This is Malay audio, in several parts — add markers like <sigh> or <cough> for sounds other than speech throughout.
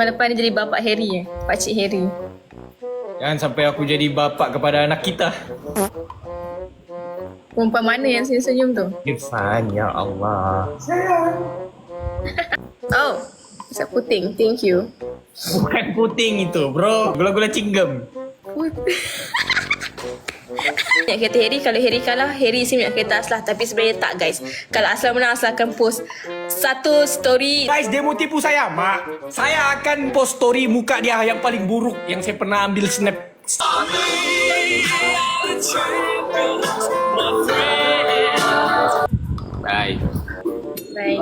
Malam depan dia jadi bapak Harry eh. Pakcik Harry. Jangan sampai aku jadi bapak kepada anak kita. Perempuan mana yang senyum-senyum tu? Irfan, ya Allah. <laughs> Oh, Ustaz Puting. Thank you. Bukan puting itu, bro. Gula-gula cinggam. <laughs> Nak kata Harry, kalau Harry kalah, Harry isi minyak kereta Aslah. Tapi sebenarnya tak guys. Kalau Aslah menang, Aslah akan post satu story. Guys, dia mau tipu saya, mak. Saya akan post story muka dia yang paling buruk yang saya pernah ambil snap. Bye. Bye.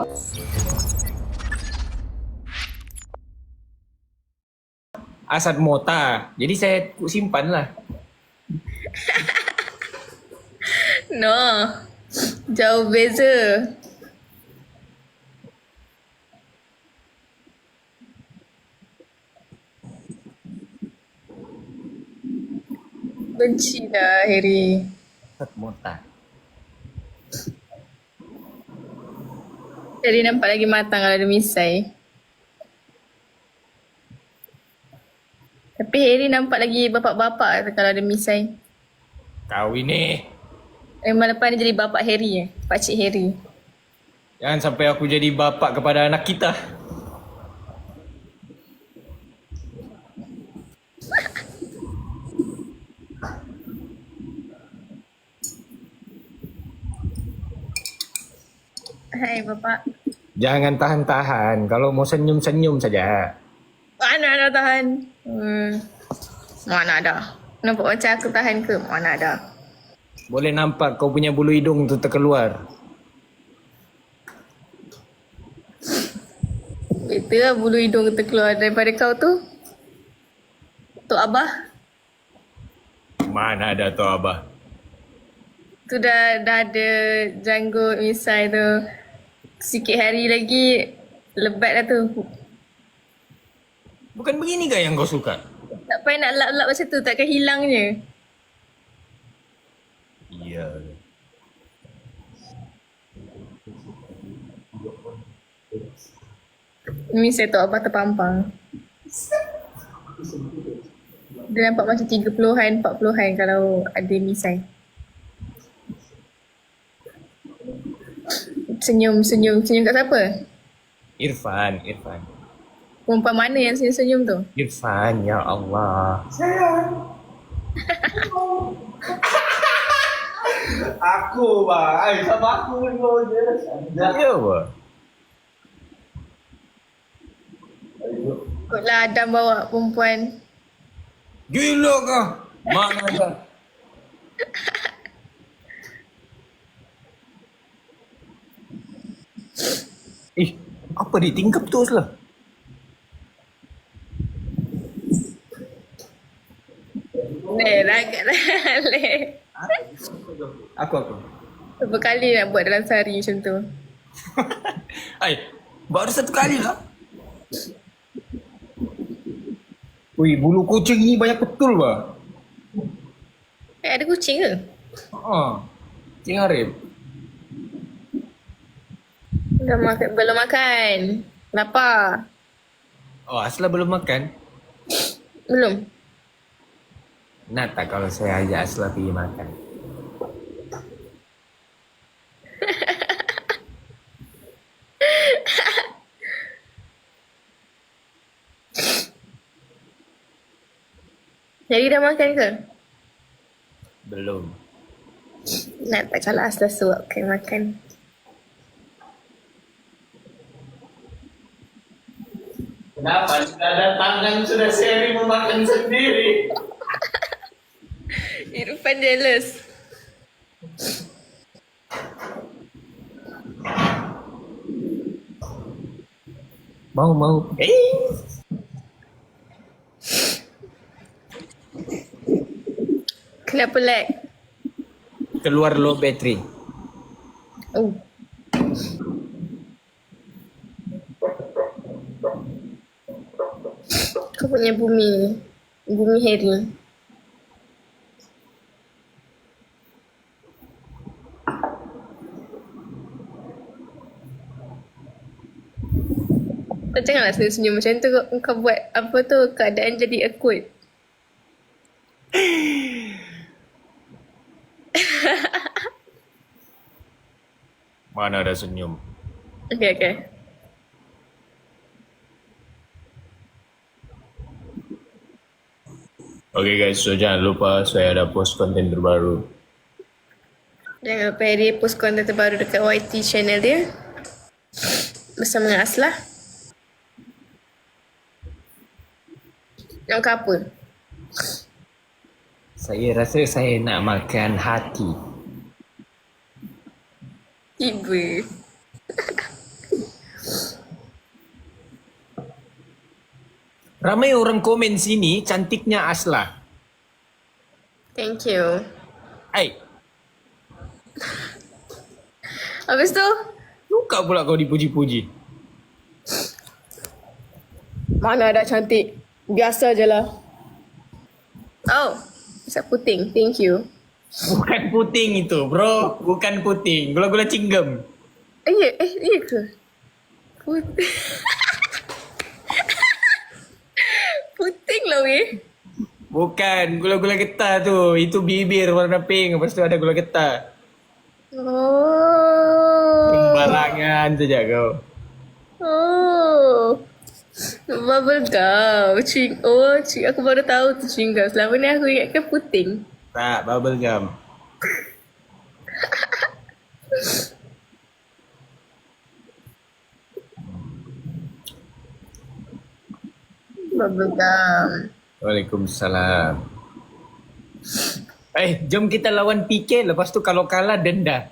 Asad Mota. Jadi saya simpan lah. <laughs> No. Jauh beza. Benci dah Harry. Mota. Harry nampak lagi matang kalau ada misai. Tapi Harry nampak lagi bapak-bapak kalau ada misai. Kau ini. Eh, malam depan dia jadi bapak Harry eh. Pakcik Harry. Jangan sampai aku jadi bapak kepada anak kita. Hai bapak. Jangan tahan-tahan. Kalau mau senyum-senyum saja. Mana ada tahan? Hmm. Mana ada? Nampak macam aku tahan ke? Mana ada? Boleh nampak kau punya bulu hidung tu terkeluar. Itu lah bulu hidung terkeluar daripada kau tu. Tu Abah. Mana ada tu abah? Tu dah, dah ada janggut misai tu. Sikit hari lagi lebat dah tu. Bukan begini kah yang kau suka? Tak payah nak lap-lap macam tu. Takkan hilangnya. Iya. Misai tu Abah terpampang. Dia nampak macam 30-an, 40-an kalau ada misai. Senyum, senyum. Senyum kat siapa? Irfan, Irfan. Perempuan mana yang senyum-senyum tu? Irfan, ya Allah. <laughs> Aku bang, ay sama aku pun kau je. Ya apa? Ikutlah Adam bawa perempuan. Gila kah? Mana ada? Ih, apa dia tingkap terus lah? Leh, ragat lah. <laughs> Leh. Aku aku. Berapa kali nak buat dalam sehari macam tu? <laughs> Ay, baru satu kali lah. Ui, bulu kucing ni banyak betul bah. Eh, ada kucing ke? Ha. Kucing Arif. Dah makan, belum makan. Lapar. Oh, Asla belum makan. Belum. Nak tak kalau saya ajak Asla pergi makan? <laughs> Jadi dah makan ke? Belum. Nak tak kalau Asla suap kan makan. Kenapa? Sudah ada tangan sudah seri memakan sendiri. <laughs> Jealous. Mau mau. Eh. Kenapa lag? Keluar low battery. Oh. Kau punya bumi. Bumi Harry. Janganlah senyum-senyum macam tu kau, buat apa tu keadaan jadi akut. <laughs> Mana ada senyum. Okay, okay. Okay guys, so jangan lupa saya ada post konten terbaru. Jangan lupa dia post konten terbaru dekat YT channel dia. Bersama dengan Aslah. Nak makan apa? Saya rasa saya nak makan hati. Tiba. Ramai orang komen sini cantiknya Asla. Thank you. Hai, Habis tu, suka pula kau dipuji-puji. mana ada cantik. Biasa je lah. Oh, Isak puting. Thank you. Bukan puting itu bro, bukan puting. Gula-gula cinggem. Eh, ya, eh, ya ke? Puting. <laughs> puting lah weh. Bukan, gula-gula getah tu. Itu bibir warna pink, lepas tu ada gula getah. Oh. Sembarangan saja kau. Oh. Bubble gum. Cing oh, cing aku baru tahu tu chewing gum. Selama ni aku ingatkan puting. Tak, bubble gum. Bubble gum. Waalaikumsalam. Eh, jom kita lawan PK. Lepas tu kalau kalah denda.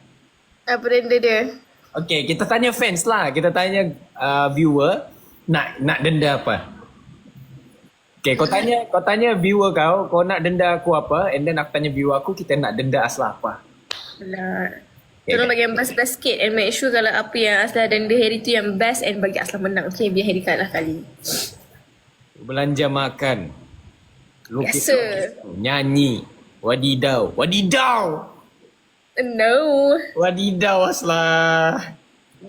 Apa benda dia? Okay, kita tanya fans lah. Kita tanya uh, viewer nak nak denda apa. Okay, kau tanya kau tanya viewer kau, kau nak denda aku apa? And then aku tanya viewer aku, kita nak denda aslah apa. Alah. Tolong bagi yang best-best sikit and make sure kalau apa yang Aslah The Harry tu yang best and bagi Aslah menang. Okay, biar Harry kalah kali. Belanja makan. Lukis, Biasa. nyanyi. Wadidau. Wadidau! No. Wadidau aslah.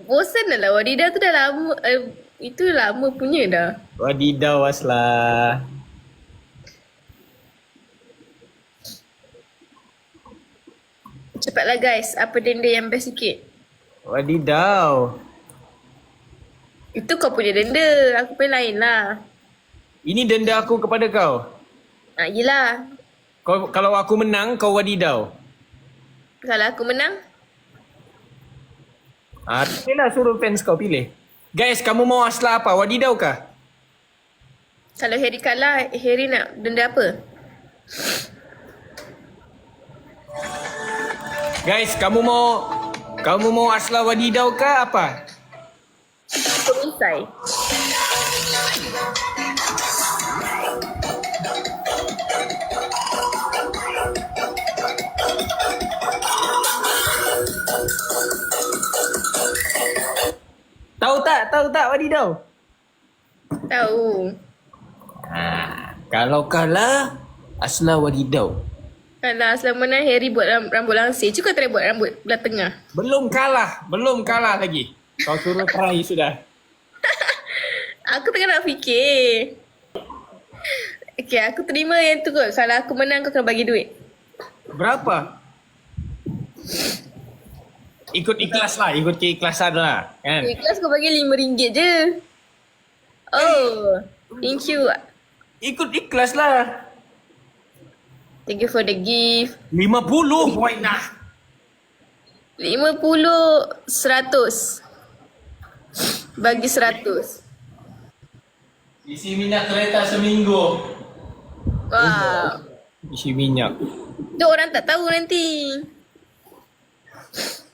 Bosan dah lah. Wadidah tu dah lama. Uh, itu lama punya dah. Wadidau aslah. Cepatlah guys. Apa denda yang best sikit? Wadidau. Itu kau punya denda. Aku punya lain lah. Ini denda aku kepada kau. Ah, yelah. Kau kalau aku menang kau wadidau. Kalau aku menang, Ah, pilihlah suruh fans kau pilih. Guys, kamu mau aslah apa? Wadidau kah? kalau Harry kalah, Harry nak denda apa? Guys, kamu mau kamu mau aslah wadidau kah apa? Pemisai. Tahu tak? Tahu tak wadidau? Tahu. Ha, kalau kalah aslah wadidau. Kalau selama ni Harry buat ram- rambut langsir, cuba try buat rambut belah tengah. Belum kalah, belum kalah lagi. Kau suruh try <laughs> sudah. Aku tengah nak fikir. Okay, aku terima yang tu kot. Kalau aku menang, kau kena bagi duit. Berapa? Ikut ikhlas lah, ikut keikhlasan lah. Kan? Ikhlas kau bagi RM5 je. Oh, thank you. Ikut ikhlas lah. Thank you for the gift. 50 why nah. 50, 100. Bagi 100. Isi minyak kereta seminggu. Wow. Isi minyak. Tu orang tak tahu nanti.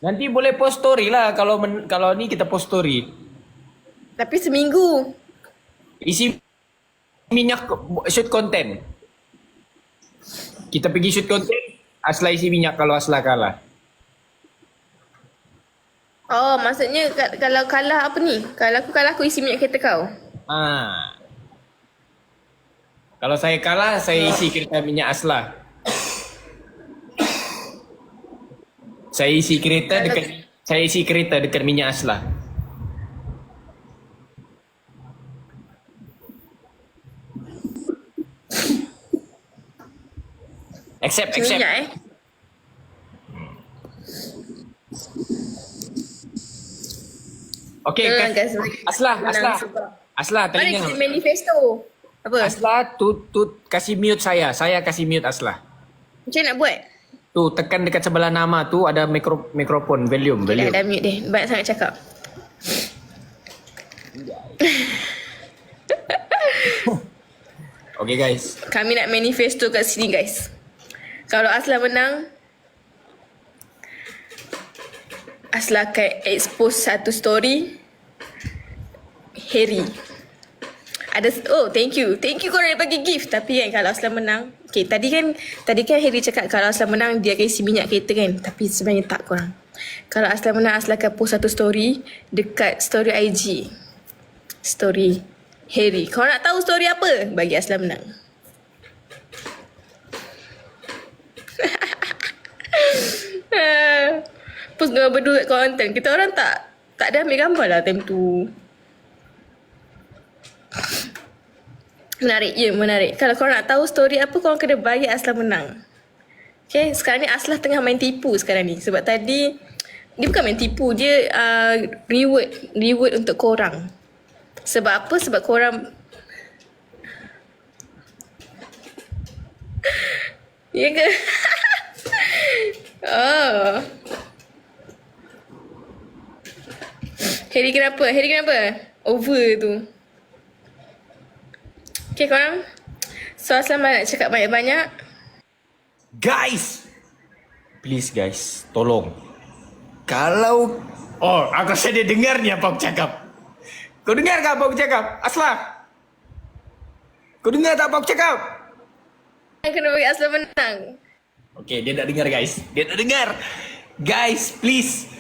Nanti boleh post story lah kalau men, kalau ni kita post story. Tapi seminggu. Isi minyak shoot content. Kita pergi shoot content, Asla isi minyak kalau Asla kalah. Oh, maksudnya ka- kalau kalah apa ni? Kalau aku kalah, aku isi minyak kereta kau. Ha. Kalau saya kalah, saya isi kereta minyak Asla. Saya isi kereta dekat saya isi kereta dekat minyak aslah. Accept, accept. Minyak, eh? Okay, kan, Aslah, Aslah. Aslah, tadi yang... manifesto? Apa? Aslah, tut, tut, kasih mute saya. Saya kasih mute Aslah. Macam nak buat? Tu, tekan dekat sebelah nama tu ada mikro, mikrofon, volume, Dah, volume. dah mute deh. Banyak sangat cakap. <laughs> Okay guys. Kami nak manifesto kat sini guys. Kalau Asla menang, Asla akan expose satu story Harry. Ada oh thank you. Thank you korang bagi gift. Tapi kan kalau Asla menang, okay tadi kan tadi kan Harry cakap kalau Asla menang dia akan isi minyak kereta kan. Tapi sebenarnya tak korang. Kalau Asla menang Asla akan post satu story dekat story IG. Story Harry. Kau nak tahu story apa? Bagi Asla menang. <laughs> Post gambar berdua kat konten. Kita orang tak tak ada ambil gambar lah time tu. Menarik, ya menarik. Kalau korang nak tahu story apa, korang kena bayar Aslah menang. Okay, sekarang ni Aslah tengah main tipu sekarang ni. Sebab tadi, dia bukan main tipu, dia uh, reward, reward untuk korang. Sebab apa? Sebab korang <laughs> Ya ke? <laughs> oh. Harry kenapa? Harry kenapa? Over tu. Okay korang. So Aslam nak cakap banyak-banyak. Guys! Please guys, tolong. Kalau... Oh, aku rasa dia dengar ni apa aku cakap. Kau dengar tak apa aku cakap? Aslah! Kau dengar tak apa aku cakap? Kena bagi Aslam menang. Okay, dia nak dengar guys. Dia nak dengar. Guys, please.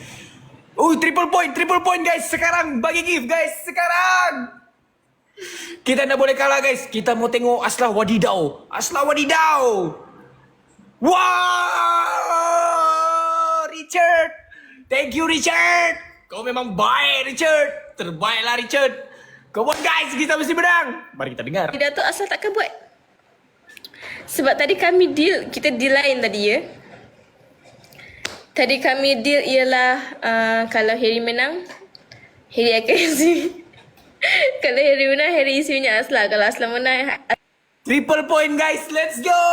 Oh, triple point, triple point guys. Sekarang bagi gift guys. Sekarang. Kita tak boleh kalah guys. Kita mau tengok Aslah Wadidau. Aslah Wadidau. Wow! Richard. Thank you Richard. Kau memang baik Richard. Terbaiklah Richard. Come on guys, kita mesti menang. Mari kita dengar. Tidak tu Aslam takkan buat. Sebab tadi kami deal, kita deal lain tadi ya. Tadi kami deal ialah uh, kalau Harry menang, Harry akan <laughs> isi. <laughs> kalau Harry menang, Harry isi minyak Asla. Kalau Asla menang, Triple point guys, let's go!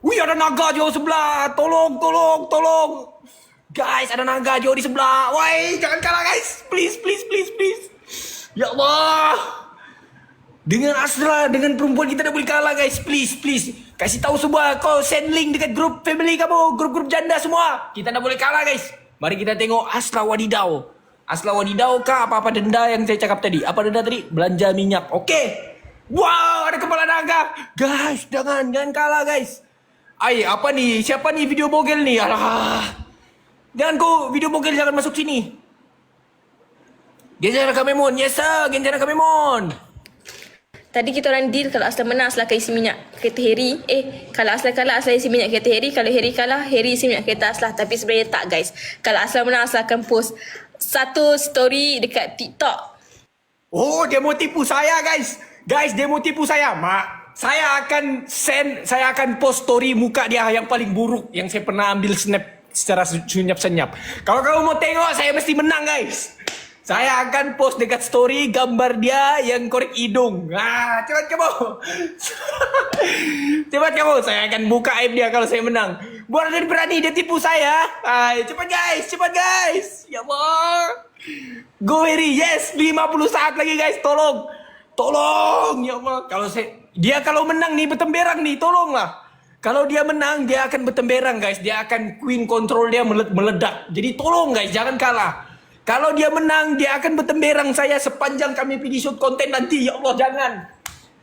Wih ada naga jauh sebelah, tolong, tolong, tolong! Guys, ada naga jauh di sebelah. Woi, jangan kalah guys. Please, please, please, please. Ya Allah. Dengan Asra, dengan perempuan kita dah boleh kalah guys. Please, please. Kasih tahu semua. Kau send link dekat grup family kamu. Grup-grup janda semua. Kita dah boleh kalah guys. Mari kita tengok Asra Wadidau. Asra Wadidau kah apa-apa denda yang saya cakap tadi? Apa denda tadi? Belanja minyak. Okey. Wow, ada kepala naga. Guys, jangan. Jangan kalah guys. Ay, apa ni? Siapa ni video bogel ni? Alah. Jangan kau video bogel jangan masuk sini. Genjana Kamemon. Yes sir, Genjana Kamemon. tadi kita orang deal kalau Asla menang, Asla akan isi minyak kereta Harry. Eh, kalau Asla kalah, Asla isi minyak kereta Harry. Kalau Harry kalah, Harry isi minyak kereta Asla. Tapi sebenarnya tak guys. Kalau Asla menang, Asla akan post satu story dekat TikTok. Oh, dia mau tipu saya, guys. Guys, dia mau tipu saya. Mak, saya akan send, saya akan post story muka dia yang paling buruk yang saya pernah ambil snap secara senyap-senyap. Kalau kamu mau tengok, saya mesti menang, guys. Saya akan post dekat story gambar dia yang korek hidung. Ah, cepat kamu. <laughs> cepat kamu. Saya akan buka aib dia kalau saya menang. Dia berani dia tipu saya. Ay, cepat guys, cepat guys. Ya Allah. Go Harry, yes, 50 saat lagi guys, tolong. Tolong, ya Allah. Kalau saya dia kalau menang nih bertemberang nih, tolonglah. Kalau dia menang, dia akan bertemberang guys. Dia akan queen control dia meled- meledak. Jadi tolong guys, jangan kalah. Kalau dia menang, dia akan bertemberang saya sepanjang kami pergi shoot konten nanti. Ya Allah, jangan.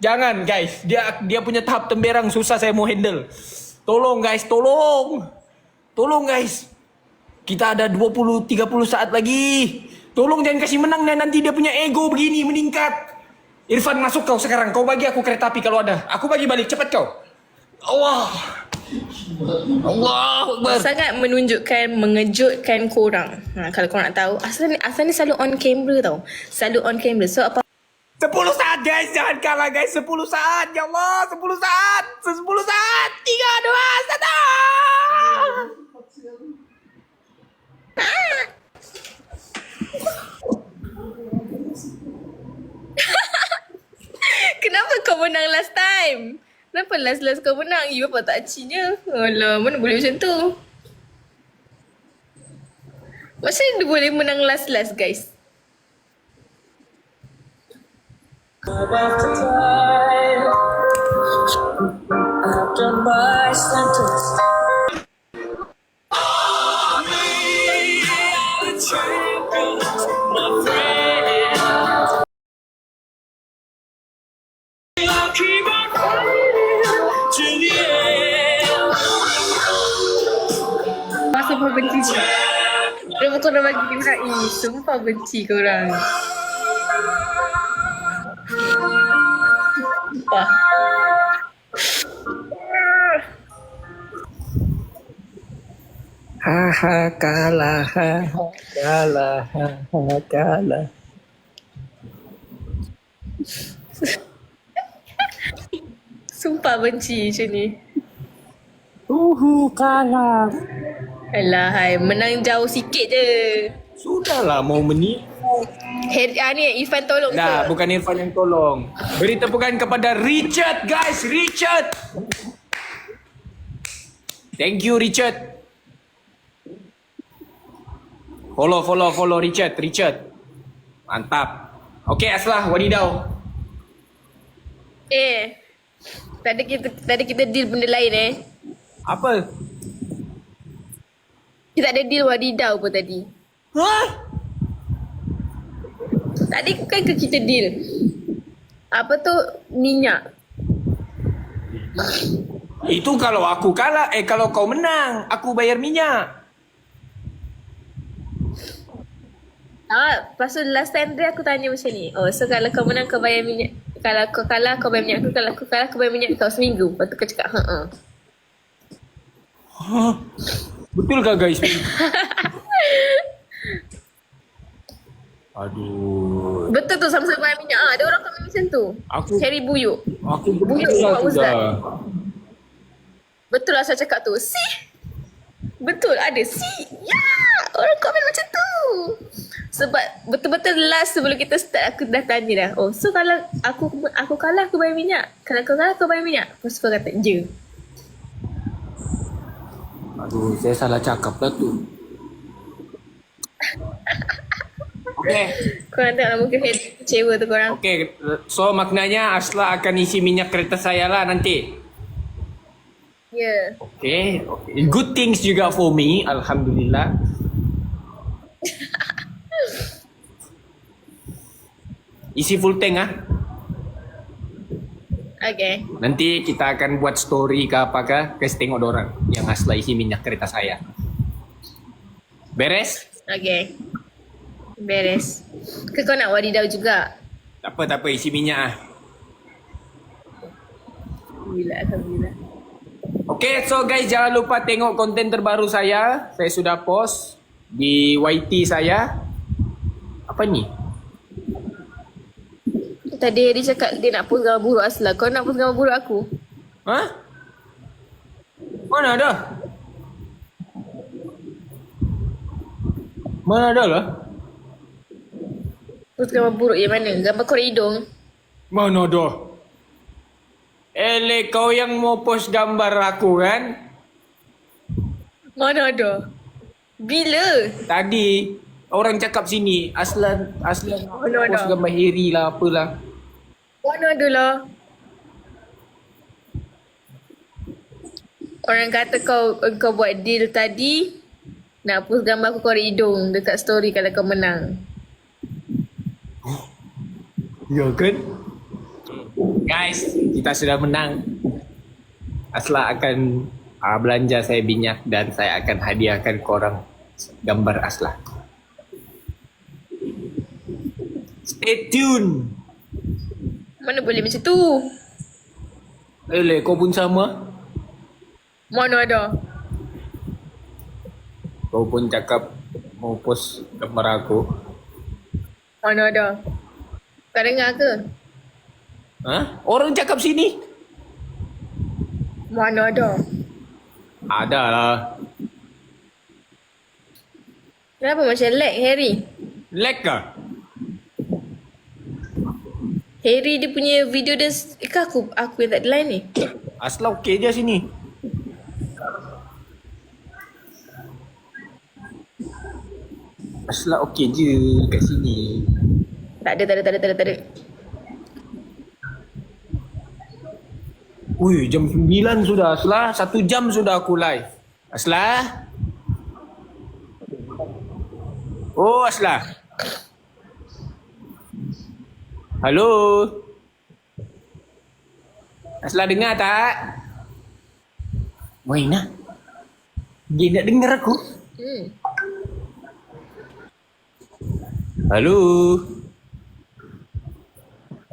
Jangan guys. Dia dia punya tahap temberang susah saya mau handle. Tolong guys, tolong. Tolong guys. Kita ada 20 30 saat lagi. Tolong jangan kasih menang dan nanti dia punya ego begini meningkat. Irfan masuk kau sekarang. Kau bagi aku kereta api kalau ada. Aku bagi balik cepat kau. Allah. Allah Akbar. Sangat menunjukkan, mengejutkan korang. Ha, kalau korang nak tahu, asal ni, asal ni selalu on camera tau. Selalu on camera. So apa Sepuluh saat guys, jangan kalah guys. Sepuluh saat, ya Allah, sepuluh saat, sepuluh saat. Tiga, dua, satu. <laughs> Kenapa kau menang last time? Kenapa last-last kau menang? You apa tak je? Alah, mana boleh macam tu? Macam dia boleh menang last-last guys? Masa sumpah benci je. Dia kau dah bagi dia eh, sumpah benci korang. Sumpah. Haha kalah, <laughs> haha kalah, haha kalah. Sumpah benci macam ni. Uhu kalah. Alah hai, menang jauh sikit je. Sudahlah mau menit. Her, ah, ni Irfan tolong Dah, ke? bukan Irfan yang tolong. Beri tepukan kepada Richard, guys. Richard. Thank you, Richard. Follow, follow, follow Richard. Richard. Mantap. Okay, Aslah. Wadidau. Eh. Tadi kita tadi kita deal benda lain eh. Apa? Kita ada deal wadidau pun tadi. Hah? Tadi kan ke kita deal. Apa tu minyak. Itu kalau aku kalah. Eh, kalau kau menang. Aku bayar minyak. Ah, pasal last time dia aku tanya macam ni. Oh, so kalau kau menang kau bayar minyak. Kalau kau kalah kau bayar minyak aku. Kalau aku kalah kau bayar minyak kau seminggu. Lepas tu kau cakap, ha Hah? Betul kah, guys? <laughs> Aduh. Betul tu sama-sama bayar minyak. Ah, ada orang komen macam tu. Aku- Harry buyuk. Aku Buyuk betul lah Ustaz. Betul lah saya cakap tu. Si. Betul ada si. Ya. Orang komen macam tu. Sebab betul-betul last sebelum kita start aku dah tanya dah. Oh, so kalau aku aku kalah aku bayar minyak. Kalau kau kalah kau bayar minyak. Lepas tu kau kata, je. Aduh, saya salah cakap lah tu. Okay, Korang tengok lah muka head kecewa tu korang. okay. So maknanya Asla akan isi minyak kereta saya lah nanti. Ya. Yeah. Okay. okay. Good things juga for me. Alhamdulillah. <laughs> Isi full tank ah. Okay. Nanti kita akan buat story ke apa ke. Guys tengok orang yang Asla isi minyak kereta saya. Beres? Okay. Beres. Ke kau nak wadidau juga? Tak apa, tak apa. Isi minyak ah. Alhamdulillah, Alhamdulillah. Okay, so guys jangan lupa tengok konten terbaru saya. Saya sudah post di YT saya. Apa ni? Tadi dia cakap dia nak post gambar buruk Asla. Kau nak post gambar buruk aku? Hah? Mana ada? Mana ada lah? Post gambar buruk yang mana? Gambar korek hidung? Mana? Ele kau yang mau post gambar aku kan? Mana? Bila? Tadi orang cakap sini Aslan Aslan Mana post ada? gambar Harry lah apalah. Mana ada lah? Orang kata kau kau buat deal tadi nak post gambar aku korek hidung dekat story kalau kau menang. Ya kan? Guys, kita sudah menang. Asla akan uh, belanja saya minyak dan saya akan hadiahkan korang gambar Asla. Stay tune. Mana boleh macam tu? Ele, kau pun sama. Mana ada? Kau pun cakap mau post gambar aku. Mana ada? Kau dengar ke? Ha? Orang cakap sini. Mana ada? Ada lah. Kenapa macam lag Harry? Lag ke? Harry dia punya video dia eh, ke aku aku yang tak ada line ni? Asla okey je sini. Asla okey je kat sini. Tak ada, tak ada, tak ada, tak ada, tak ada. Ui, jam 9 sudah Asla. Satu jam sudah aku live. Asla? Oh, Asla. Halo? Asla dengar tak? Waina. Dia nak dengar aku. Hmm. Halo?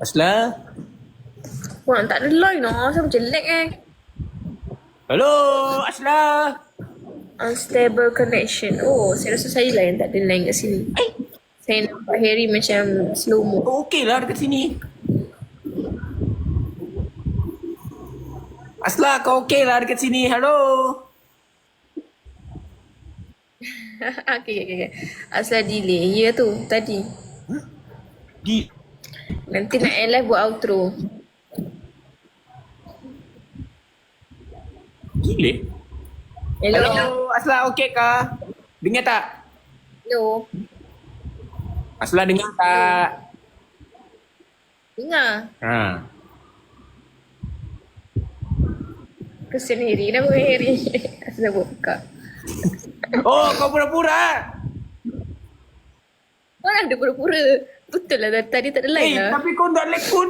Asla? Wah, tak ada line lah. Saya macam lag eh. Halo? Asla? Unstable connection. Oh, saya rasa saya lah yang tak ada line kat sini. Eh, Saya nampak Harry macam slow mo. okey lah dekat sini. Asla, kau okey lah dekat sini. Halo? <laughs> okay, okay, okay. Asal delay. Ya tu, tadi. Di... Nanti nak end live buat outro. Gila? Hello. Halo, Asla okey kah? Dengar tak? Hello. Asla dengar tak? Dengar. Ha. Kesian Harry. Kenapa Harry? <laughs> Asal buka. Oh, kau pura-pura. Mana ada pura-pura? Betul lah tadi tak ada line Eh, lah. tapi kau tak lag pun.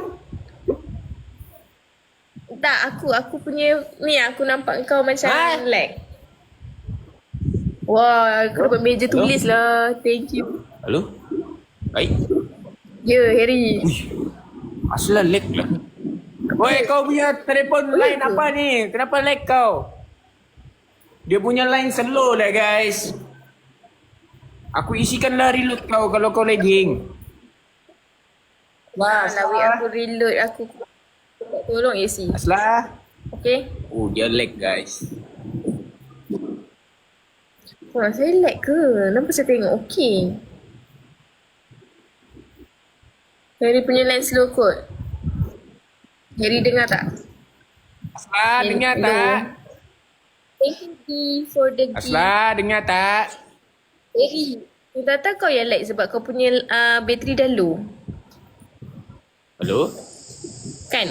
Tak, aku aku punya ni aku nampak kau macam Ha? lag. Wah, kau dapat meja Hello? tulis lah. Thank you. Halo? Baik. Ya, yeah, Harry. Asla lag lah. Woi, kau punya telefon line apa ni? Kenapa lag kau? Dia punya line slow lah guys. Aku isikanlah reload kau kalau kau lagging. Wah, wait aku reload aku. Tolong AC. Asla. Okay. Oh, dia lag guys. Wah, saya lag ke? Kenapa saya tengok okay? Harry punya line slow kot. Harry dengar tak? Asla, Hello. dengar tak? Thank you for the gift. Asla, dengar tak? You tak tahu kau yang lag sebab kau punya uh, bateri dah low. Halo? Kan?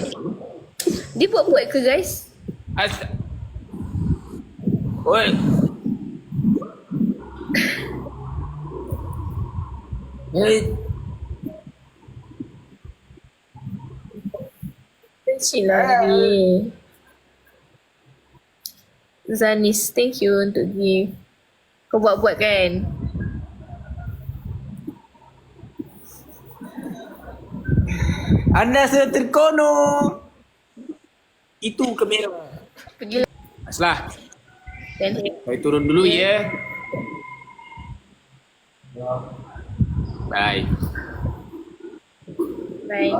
Dia buat-buat ke guys? As Oi. Eh, Kecil lah ni. Zanis, thank you untuk gift. Kau buat-buat kan? anda sudah terkono. Itu kamera. Pergi Aslah, dan saya turun dulu ya. Bye. Bye.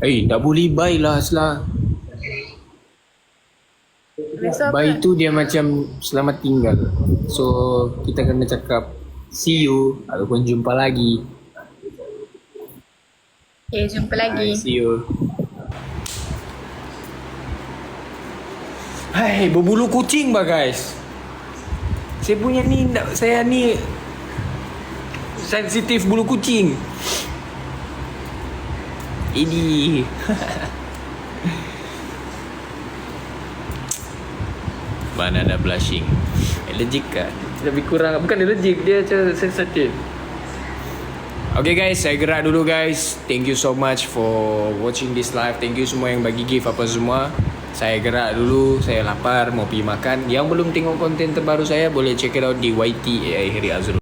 Eh, tak boleh bye lah Aslah. Bye tu dia macam selamat tinggal. So, kita kena cakap see you ataupun jumpa lagi. Okay, jumpa Bye, lagi. see you. Hai, berbulu kucing bah guys. Saya punya ni, saya ni sensitif bulu kucing. Ini. Banana blushing. Allergic kan? Lebih kurang, bukan allergic, dia macam sensitif. Okay guys, saya gerak dulu guys. Thank you so much for watching this live. Thank you semua yang bagi gift apa semua. Saya gerak dulu, saya lapar, mau pergi makan. Yang belum tengok konten terbaru saya, boleh check it out di YT AI Heri Azrul.